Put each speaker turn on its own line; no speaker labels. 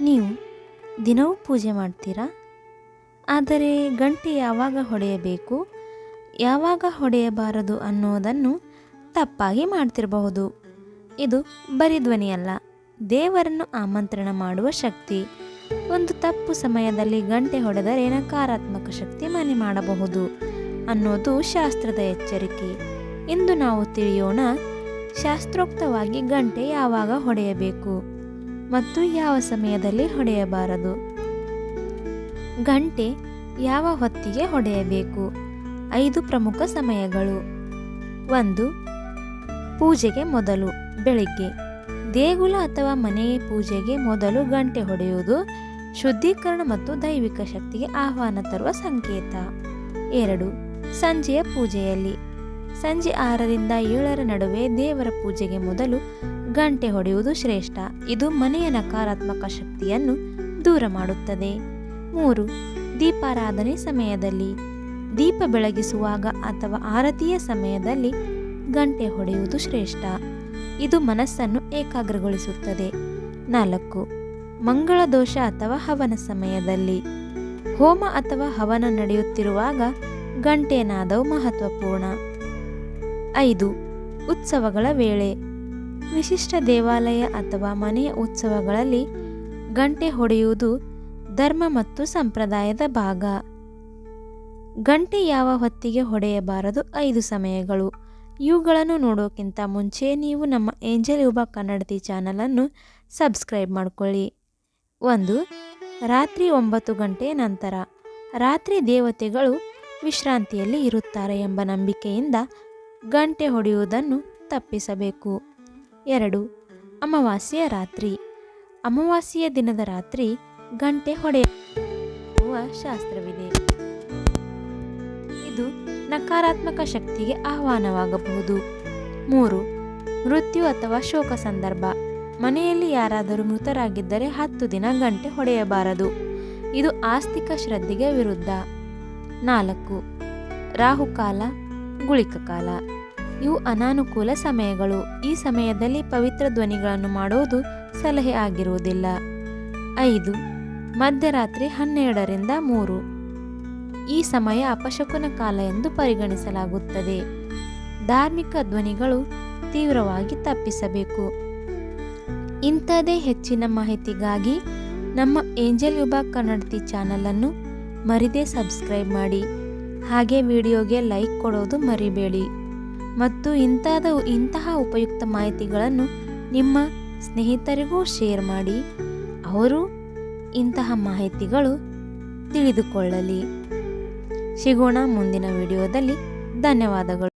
ನೀವು ದಿನವೂ ಪೂಜೆ ಮಾಡ್ತೀರಾ? ಆದರೆ ಗಂಟೆ ಯಾವಾಗ ಹೊಡೆಯಬೇಕು? ಯಾವಾಗ ಹೊಡೆಯಬಾರದು ಅನ್ನೋದನ್ನು ತಪ್ಪಾಗಿ ಮಾಡ್ತಿರಬಹುದು. ಇದು ಬರೀ ಧ್ವನಿಯಲ್ಲ, ದೇವರನ್ನು ಆಮಂತ್ರಣ ಮಾಡುವ ಶಕ್ತಿ. ಒಂದು ತಪ್ಪು ಸಮಯದಲ್ಲಿ ಗಂಟೆ ಹೊಡೆದರೆ ನಕಾರಾತ್ಮಕ ಶಕ್ತಿ ಮನೆ ಮಾಡಬಹುದು ಅನ್ನೋದು ಶಾಸ್ತ್ರದ ಎಚ್ಚರಿಕೆ. ಇಂದು ನಾವು ತಿಳಿಯೋಣ, ಶಾಸ್ತ್ರೋಕ್ತವಾಗಿ ಗಂಟೆ ಯಾವಾಗ ಹೊಡೆಯಬೇಕು? ಮತ್ತು ಯಾವ ಸಮಯದಲ್ಲಿ ಹೊಡೆಯಬಾರದು? ಗಂಟೆ ಯಾವ ಹೊತ್ತಿಗೆ ಹೊಡೆಯಬೇಕು? ಐದು ಪ್ರಮುಖ ಸಮಯಗಳು. ಒಂದು, ಪೂಜೆಗೆ ಮೊದಲು, ಬೆಳಿಗ್ಗೆ. ದೇಗುಲ ಅಥವಾ ಮನೆಯ ಪೂಜೆಗೆ ಮೊದಲು ಗಂಟೆ ಹೊಡೆಯುವುದು ಶುದ್ಧೀಕರಣ ಮತ್ತು ದೈವಿಕ ಶಕ್ತಿಗೆ ಆಹ್ವಾನ ತರುವ ಸಂಕೇತ. ಎರಡು, ಸಂಜೆಯ ಪೂಜೆಯಲ್ಲಿ. ಸಂಜೆ ಆರರಿಂದ ಏಳರ ನಡುವೆ ದೇವರ ಪೂಜೆಗೆ ಮೊದಲು ಗಂಟೆ ಹೊಡೆಯುವುದು ಶ್ರೇಷ್ಠ. ಇದು ಮನೆಯ ನಕಾರಾತ್ಮಕ ಶಕ್ತಿಯನ್ನು ದೂರ ಮಾಡುತ್ತದೆ. ಮೂರು, ದೀಪಾರಾಧನೆ ಸಮಯದಲ್ಲಿ. ದೀಪ ಬೆಳಗಿಸುವಾಗ ಅಥವಾ ಆರತಿಯ ಸಮಯದಲ್ಲಿ ಗಂಟೆ ಹೊಡೆಯುವುದು ಶ್ರೇಷ್ಠ. ಇದು ಮನಸ್ಸನ್ನು ಏಕಾಗ್ರಗೊಳಿಸುತ್ತದೆ. ನಾಲ್ಕು, ಮಂಗಳ ದೋಷ ಅಥವಾ ಹವನ ಸಮಯದಲ್ಲಿ. ಹೋಮ ಅಥವಾ ಹವನ ನಡೆಯುತ್ತಿರುವಾಗ ಗಂಟೆಯ ನಾದವು ಮಹತ್ವಪೂರ್ಣ. ಐದು, ಉತ್ಸವಗಳ ವೇಳೆ. ವಿಶಿಷ್ಟ ದೇವಾಲಯ ಅಥವಾ ಮನೆಯ ಉತ್ಸವಗಳಲ್ಲಿ ಗಂಟೆ ಹೊಡೆಯುವುದು ಧರ್ಮ ಮತ್ತು ಸಂಪ್ರದಾಯದ ಭಾಗ. ಗಂಟೆ ಯಾವ ಹೊತ್ತಿಗೆ ಹೊಡೆಯಬಾರದು? ಐದು ಸಮಯಗಳು. ಇವುಗಳನ್ನು ನೋಡೋಕ್ಕಿಂತ ಮುಂಚೆ ನೀವು ನಮ್ಮ ಏಂಜಲ್ ಯುಬ ಕನ್ನಡತಿ ಚಾನಲನ್ನು ಸಬ್ಸ್ಕ್ರೈಬ್ ಮಾಡಿಕೊಳ್ಳಿ. ಒಂದು, ರಾತ್ರಿ ಒಂಬತ್ತು ಗಂಟೆ ನಂತರ. ರಾತ್ರಿ ದೇವತೆಗಳು ವಿಶ್ರಾಂತಿಯಲ್ಲಿ ಇರುತ್ತಾರೆ ಎಂಬ ನಂಬಿಕೆಯಿಂದ ಗಂಟೆ ಹೊಡೆಯುವುದನ್ನು ತಪ್ಪಿಸಬೇಕು. ಎರಡು. ಅಮಾವಾಸ್ಯೆಯ ರಾತ್ರಿ. ಅಮಾವಾಸ್ಯೆಯ ದಿನದ ರಾತ್ರಿ ಗಂಟೆ ಹೊಡೆಯುವ ಶಾಸ್ತ್ರವಿದೆ. ಇದು ನಕಾರಾತ್ಮಕ ಶಕ್ತಿಗೆ ಆಹ್ವಾನವಾಗಬಹುದು. ಮೂರು. ಮೃತ್ಯು ಅಥವಾ ಶೋಕ ಸಂದರ್ಭ. ಮನೆಯಲ್ಲಿ ಯಾರಾದರೂ ಮೃತರಾಗಿದ್ದರೆ ಹತ್ತು ದಿನ ಗಂಟೆ ಹೊಡೆಯಬಾರದು. ಇದು ಆಸ್ತಿಕ ಶ್ರದ್ಧೆಗೆ ವಿರುದ್ಧ. ನಾಲ್ಕು. ರಾಹುಕಾಲ ಗುಳಿಕ ಕಾಲ ಇವು ಅನಾನುಕೂಲ ಸಮಯಗಳು. ಈ ಸಮಯದಲ್ಲಿ ಪವಿತ್ರ ಧ್ವನಿಗಳನ್ನು ಮಾಡುವುದು ಸಲಹೆ ಆಗಿರುವುದಿಲ್ಲ. ಐದು. ಮಧ್ಯರಾತ್ರಿ ಹನ್ನೆರಡರಿಂದ ಮೂರು. ಈ ಸಮಯ ಅಪಶಕುನ ಕಾಲ ಎಂದು ಪರಿಗಣಿಸಲಾಗುತ್ತದೆ. ಧಾರ್ಮಿಕ ಧ್ವನಿಗಳು ತೀವ್ರವಾಗಿ ತಪ್ಪಿಸಬೇಕು. ಇಂಥದೇ ಹೆಚ್ಚಿನ ಮಾಹಿತಿಗಾಗಿ ನಮ್ಮ ಏಂಜಲ್ ವಿಭಾಗ್ ಕನ್ನಡತಿ ಚಾನಲನ್ನು ಮರಿದೇ ಸಬ್ಸ್ಕ್ರೈಬ್ ಮಾಡಿ. ಹಾಗೆ ವಿಡಿಯೋಗೆ ಲೈಕ್ ಕೊಡೋದು ಮರಿಬೇಡಿ. ಮತ್ತು ಇಂತಾದ ಇಂತಹ ಉಪಯುಕ್ತ ಮಾಹಿತಿಗಳನ್ನು ನಿಮ್ಮ ಸ್ನೇಹಿತರಿಗೂ ಶೇರ್ ಮಾಡಿ, ಅವರು ಇಂತಹ ಮಾಹಿತಿಗಳು ತಿಳಿದುಕೊಳ್ಳಲಿ. ಸಿಗೋಣ ಮುಂದಿನ ವಿಡಿಯೋದಲ್ಲಿ. ಧನ್ಯವಾದಗಳು.